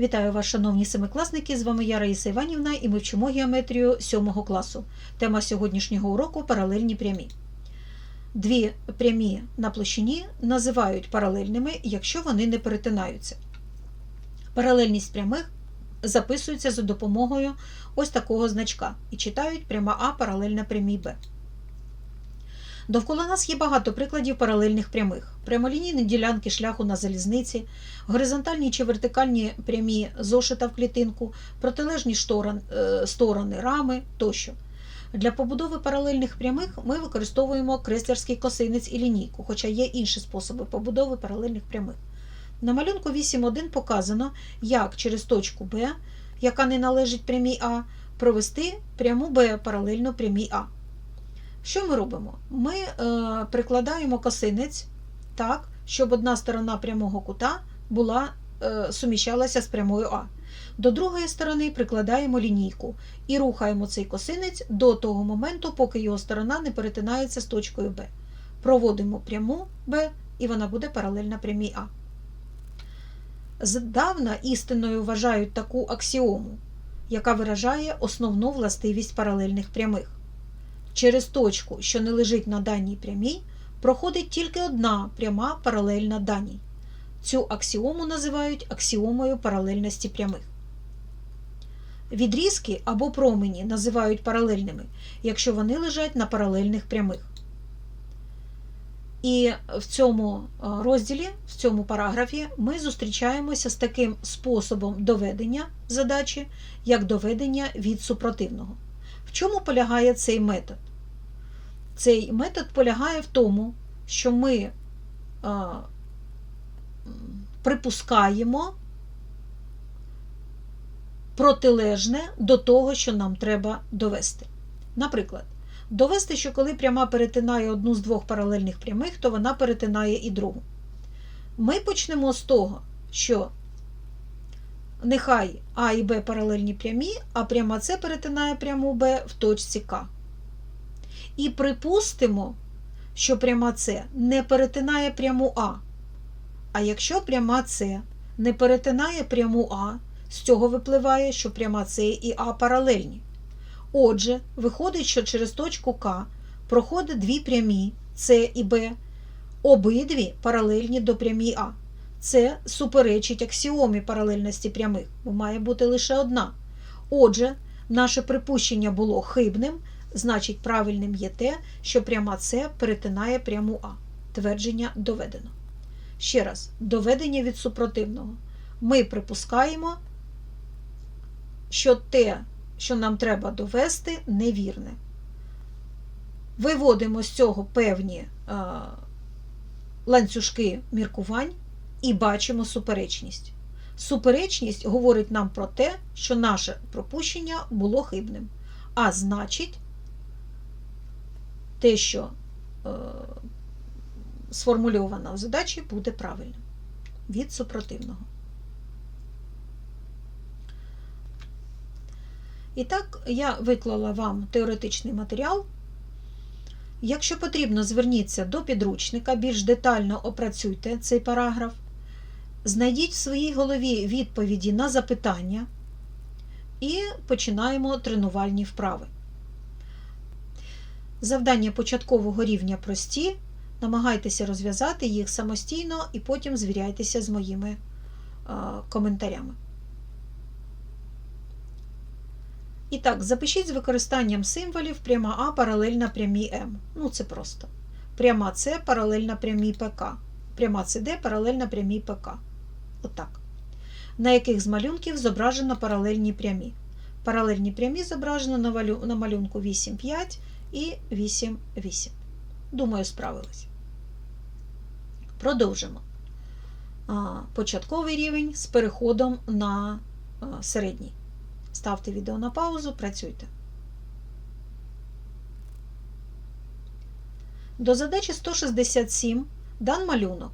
Вітаю вас, шановні семикласники! З вами я Раїса Іванівна і ми вчимо геометрію 7 класу. Тема сьогоднішнього уроку паралельні прямі. Дві прямі на площині називають паралельними, якщо вони не перетинаються. Паралельність прямих записується за допомогою ось такого значка і читають пряма А паралельна прямій Б. Довкола нас є багато прикладів паралельних прямих: прямолінійні ділянки шляху на залізниці, горизонтальні чи вертикальні прямі зошита в клітинку, протилежні е, сторони рами тощо. Для побудови паралельних прямих ми використовуємо креслярський косинець і лінійку, хоча є інші способи побудови паралельних прямих. На малюнку 8.1 показано, як через точку Б, яка не належить прямій А, провести пряму Б паралельно прямій А. Що ми робимо? Ми е, прикладаємо косинець так, щоб одна сторона прямого кута була, е, суміщалася з прямою А. До другої сторони прикладаємо лінійку і рухаємо цей косинець до того моменту, поки його сторона не перетинається з точкою Б. Проводимо пряму Б, і вона буде паралельна прямій А. Здавна істинною вважають таку аксіому, яка виражає основну властивість паралельних прямих. Через точку, що не лежить на даній прямій, проходить тільки одна пряма паралельна даній. Цю аксіому називають аксіомою паралельності прямих. Відрізки або промені називають паралельними, якщо вони лежать на паралельних прямих. І в цьому розділі, в цьому параграфі, ми зустрічаємося з таким способом доведення задачі, як доведення від супротивного. В чому полягає цей метод? Цей метод полягає в тому, що ми а, припускаємо протилежне до того, що нам треба довести. Наприклад, довести, що коли пряма перетинає одну з двох паралельних прямих, то вона перетинає і другу. Ми почнемо з того, що нехай А і Б паралельні прямі, а пряма С перетинає пряму Б в точці К. І припустимо, що пряма С не перетинає пряму А. А якщо пряма С не перетинає пряму А, з цього випливає, що пряма С і А паралельні. Отже, виходить, що через точку К проходить дві прямі С і Б, обидві паралельні до прямій А. Це суперечить аксіомі паралельності прямих, бо має бути лише одна. Отже, наше припущення було хибним, значить, правильним є те, що пряма С перетинає пряму А. Твердження доведено. Ще раз, доведення від супротивного. Ми припускаємо, що те, що нам треба довести, невірне. Виводимо з цього певні а, ланцюжки міркувань і бачимо суперечність. Суперечність говорить нам про те, що наше пропущення було хибним. А значить, те, що е, сформульовано в задачі, буде правильним від супротивного. І так, я виклала вам теоретичний матеріал. Якщо потрібно, зверніться до підручника, більш детально опрацюйте цей параграф, знайдіть в своїй голові відповіді на запитання і починаємо тренувальні вправи. Завдання початкового рівня прості. Намагайтеся розв'язати їх самостійно і потім звіряйтеся з моїми коментарями. І так, запишіть з використанням символів пряма А паралельна прямій М. Ну, це просто. Пряма С паралельна прямій ПК. Пряма СД паралельна прямій ПК. Отак. На яких з малюнків зображено паралельні прямі. Паралельні прямі зображено на малюнку 8,5 і 8,8. Думаю, справились. Продовжимо. Початковий рівень з переходом на середній. Ставте відео на паузу, працюйте. До задачі 167 дан малюнок.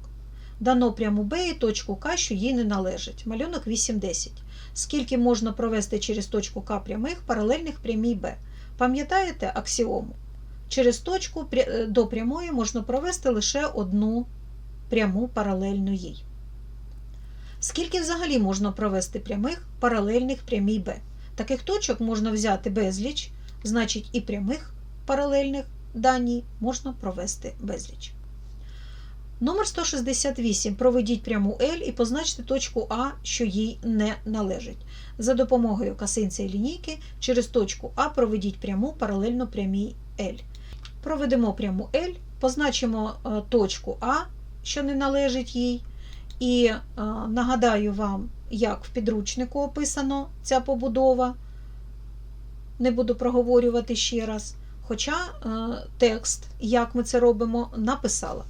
Дано пряму Б і точку К, що їй не належить. Малюнок 8,10. Скільки можна провести через точку К прямих паралельних прямій Б? Пам'ятаєте аксіому? Через точку до прямої можна провести лише одну пряму паралельну їй. Скільки взагалі можна провести прямих паралельних прямій Б? Таких точок можна взяти безліч, значить і прямих паралельних даній можна провести безліч. Номер 168. Проведіть пряму L і позначте точку А, що їй не належить. За допомогою касинця і лінійки через точку А проведіть пряму паралельно прямій L. Проведемо пряму L, позначимо е, точку А, що не належить їй. І е, нагадаю вам, як в підручнику описано ця побудова. Не буду проговорювати ще раз. Хоча е, текст, як ми це робимо, написала.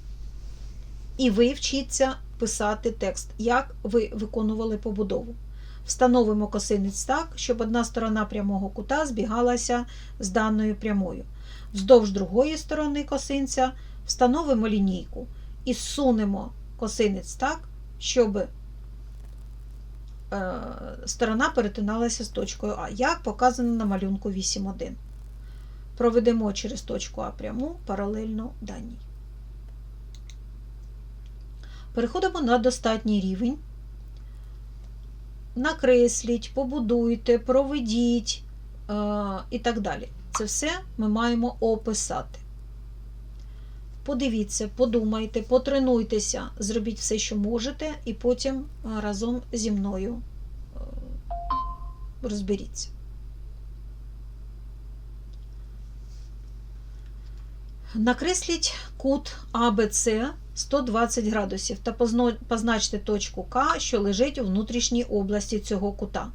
І ви вчіться писати текст, як ви виконували побудову. Встановимо косинець так, щоб одна сторона прямого кута збігалася з даною прямою. Вздовж другої сторони косинця встановимо лінійку і зсунемо косинець так, щоб е, сторона перетиналася з точкою А, як показано на малюнку 8.1. Проведемо через точку А пряму паралельно даній. Переходимо на достатній рівень. Накресліть, побудуйте, проведіть е, і так далі. Це все ми маємо описати. Подивіться, подумайте, потренуйтеся, зробіть все, що можете, і потім е, разом зі мною е, розберіться. Накресліть кут АБЦ 120 градусів та позначте точку К, що лежить у внутрішній області цього кута.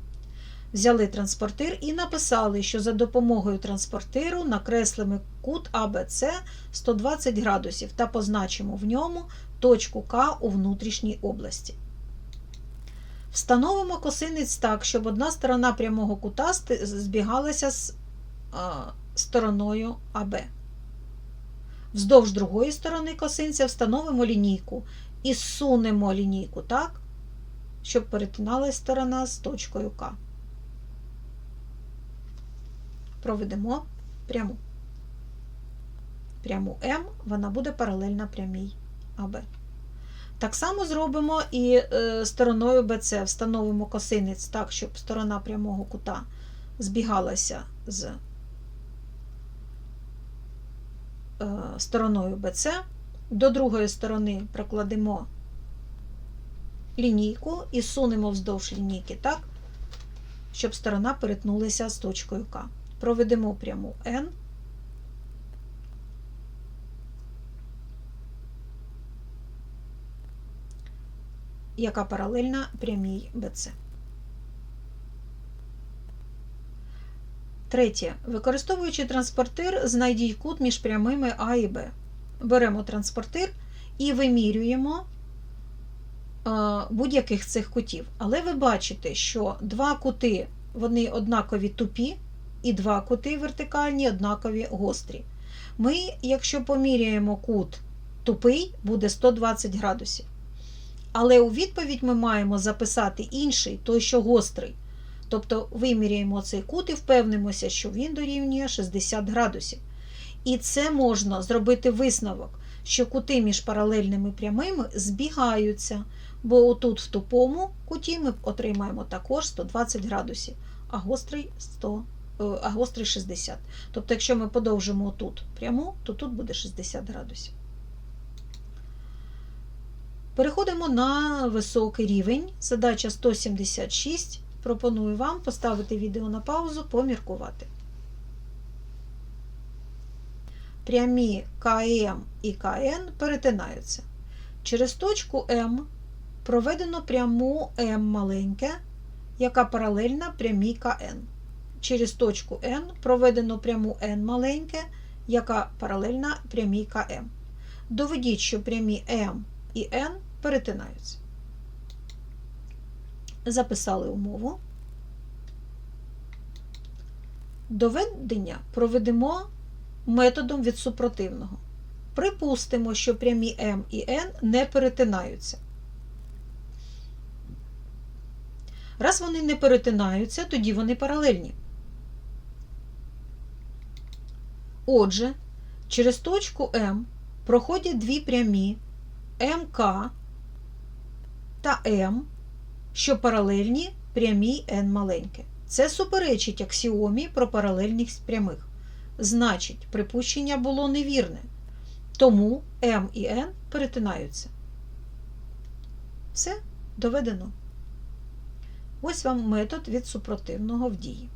Взяли транспортир і написали, що за допомогою транспортиру накреслимо кут АБЦ 120 градусів та позначимо в ньому точку К у внутрішній області. Встановимо косинець так, щоб одна сторона прямого кута збігалася з стороною АБ. Вздовж другої сторони косинця встановимо лінійку і зсунемо лінійку так, щоб перетиналася сторона з точкою К. Проведемо пряму. Пряму М, вона буде паралельна прямій АБ. Так само зробимо і е, стороною БЦ. Встановимо косинець так, щоб сторона прямого кута збігалася з Е, стороною BC. До другої сторони прокладемо лінійку і сунемо вздовж лінійки так, щоб сторона перетнулася з точкою К. Проведемо пряму N. яка паралельна прямій BC. Третє. Використовуючи транспортир, знайдіть кут між прямими А і Б. Беремо транспортир і вимірюємо будь-яких цих кутів. Але ви бачите, що два кути вони однакові тупі, і два кути вертикальні, однакові гострі. Ми, якщо поміряємо кут тупий, буде 120 градусів. Але у відповідь ми маємо записати інший, той, що гострий. Тобто виміряємо цей кут і впевнимося, що він дорівнює 60 градусів. І це можна зробити висновок, що кути між паралельними прямими збігаються, бо отут в тупому куті ми отримаємо також 120 градусів, а гострий 100, е, а гострий 60. Тобто, якщо ми подовжимо тут пряму, то тут буде 60 градусів. Переходимо на високий рівень. Задача 176. Пропоную вам поставити відео на паузу, поміркувати. Прямі КМ і КН перетинаються. Через точку М проведено пряму М маленьке, яка паралельна прямій КН. Через точку N проведено пряму N маленьке, яка паралельна прямій КМ. Доведіть, що прямі М і N перетинаються записали умову. Доведення проведемо методом від супротивного. Припустимо, що прямі М і N не перетинаються. Раз вони не перетинаються, тоді вони паралельні. Отже, через точку М проходять дві прямі МК та М що паралельні прямій n маленьке. Це суперечить аксіомі про паралельність прямих. Значить, припущення було невірне. Тому m і n перетинаються. Все доведено. Ось вам метод від супротивного в дії.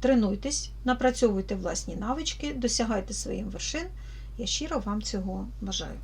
Тренуйтесь, напрацьовуйте власні навички, досягайте своїм вершин. Я щиро вам цього бажаю.